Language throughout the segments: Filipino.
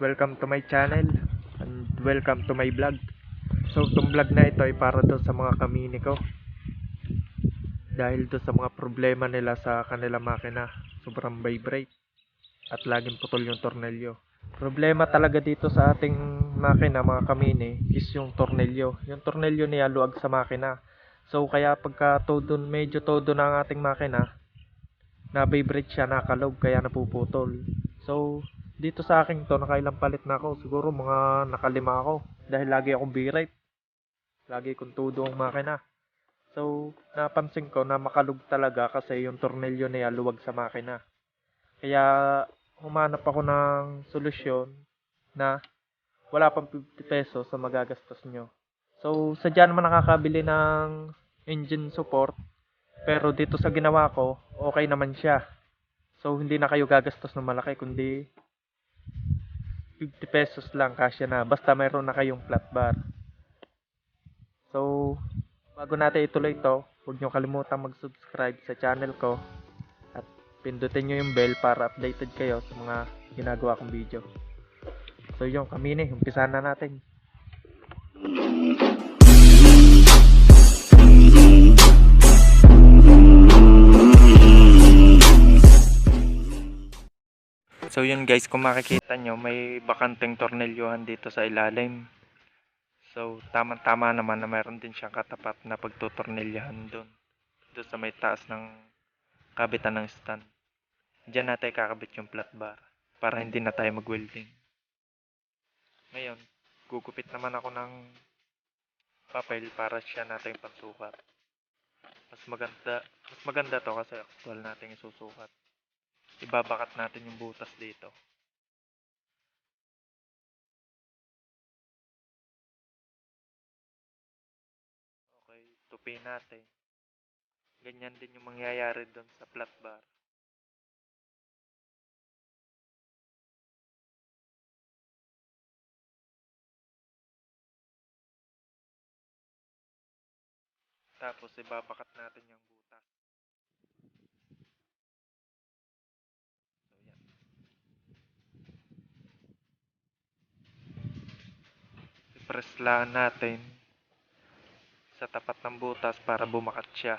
welcome to my channel and welcome to my vlog. So itong vlog na ito ay para doon sa mga kamini ko. Dahil doon sa mga problema nila sa kanila makina, sobrang vibrate at laging putol yung tornilyo. Problema talaga dito sa ating makina mga kamini is yung tornilyo. Yung tornilyo niya luwag sa makina. So kaya pagka todo, medyo todo na ang ating makina, na-vibrate siya, nakalog, kaya napuputol. So, dito sa akin to, nakailang palit na ako. Siguro mga nakalima ako. Dahil lagi akong B-rate. Lagi kong todo ang makina. So, napansin ko na makalog talaga kasi yung tornilyo niya luwag sa makina. Kaya, humanap ako ng solusyon na wala pang 50 pesos sa magagastos nyo. So, sadya naman nakakabili ng engine support. Pero dito sa ginawa ko, okay naman siya. So, hindi na kayo gagastos ng malaki, kundi 50 pesos lang kasya na. Basta mayroon na kayong flat bar. So, bago natin ituloy ito, huwag nyo kalimutan mag-subscribe sa channel ko. At pindutin nyo yung bell para updated kayo sa mga ginagawa kong video. So, yung kamini, umpisa na natin. So yun guys, kung makikita nyo, may bakanteng tornilyohan dito sa ilalim. So tama-tama naman na mayroon din siyang katapat na pagtutornilyahan doon. Doon sa may taas ng kabitan ng stand. Diyan natin kakabit yung flat bar para hindi na tayo mag-welding. Ngayon, gugupit naman ako ng papel para siya natin pansukat. Mas maganda, mas maganda to kasi actual natin isusukat ibabakat natin yung butas dito. Okay, tupi natin. Ganyan din yung mangyayari doon sa flat bar. Tapos ibabakat natin yung butas. I-press lang natin sa tapat ng butas para bumakat siya.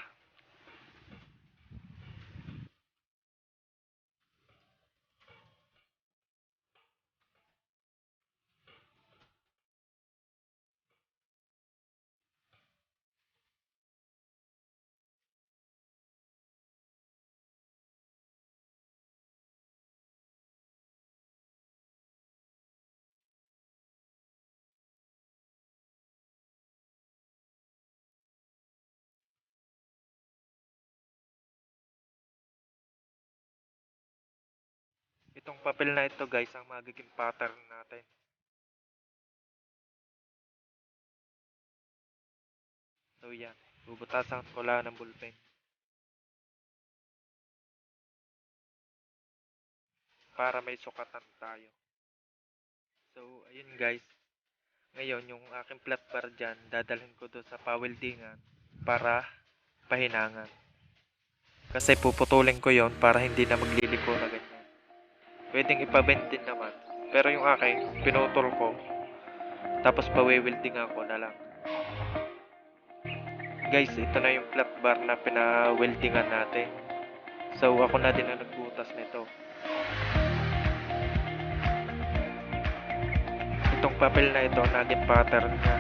Itong papel na ito guys ang magiging pattern natin. So yan, bubutasan ko lang ng ballpen. Para may sukatan tayo. So ayun guys, ngayon yung aking flat bar dyan, dadalhin ko doon sa paweldingan para pahinangan. Kasi puputulin ko yon para hindi na magliliko na ganyan. Pwedeng ipabend din naman. Pero yung akin, pinutol ko. Tapos pawiwilding ako na lang. Guys, ito na yung flat bar na pinaweldingan natin. So, ako na din ang nagbutas nito. Itong papel na ito, naging pattern niya.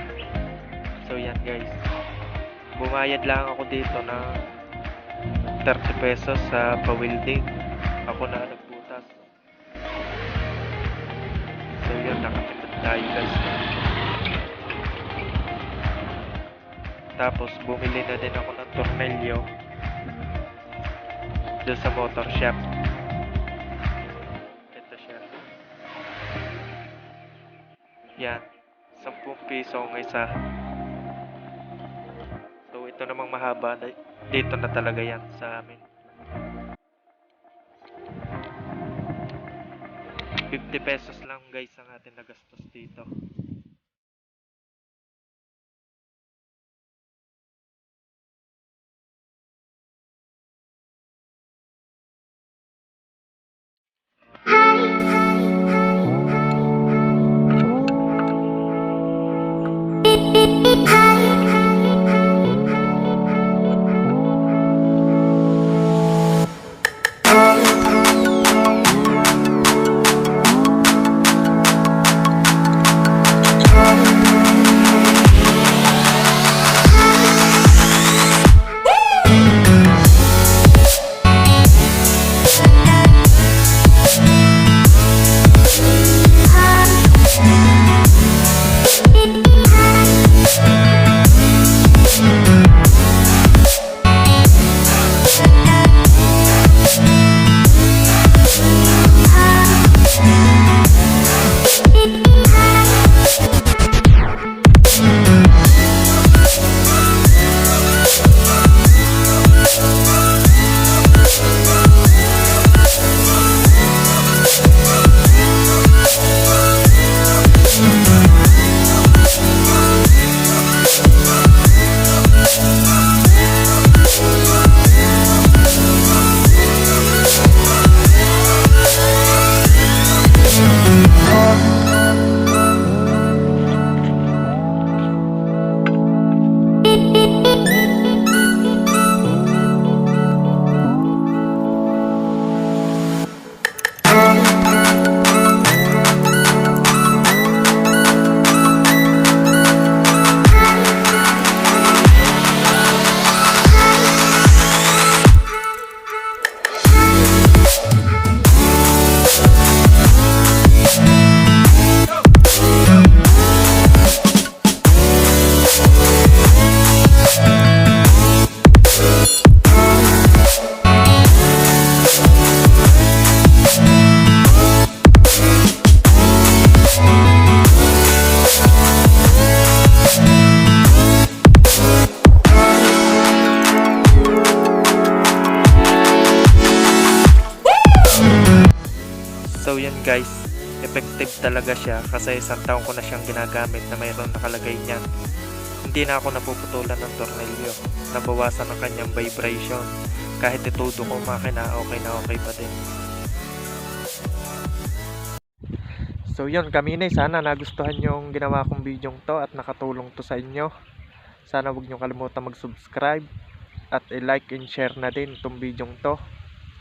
So, yan guys. Bumayad lang ako dito ng 30 pesos sa pawilding. Ako na nagbutas. Tayo. Tapos bumili na din ako ng tornilyo doon sa motor shop. Ito siya. Yan. 10 piso ang isa. So ito namang mahaba. Dito na talaga yan sa amin. 50 pesos lang guys ang atin nagastos dito. Guys, effective talaga siya kasi isang taon ko na siyang ginagamit na mayroon nakalagay niyan. Hindi na ako napuputulan ng tornilyo. Nabawasan ang kanyang vibration. Kahit itudo ko makina, okay na okay pa din. So yun, kami na sana nagustuhan yung ginawa kong video to at nakatulong to sa inyo. Sana huwag nyo kalimutan mag-subscribe at i-like and share na din itong video to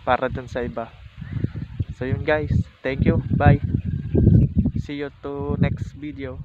para dun sa iba. So yun guys, thank you, bye. See you to next video.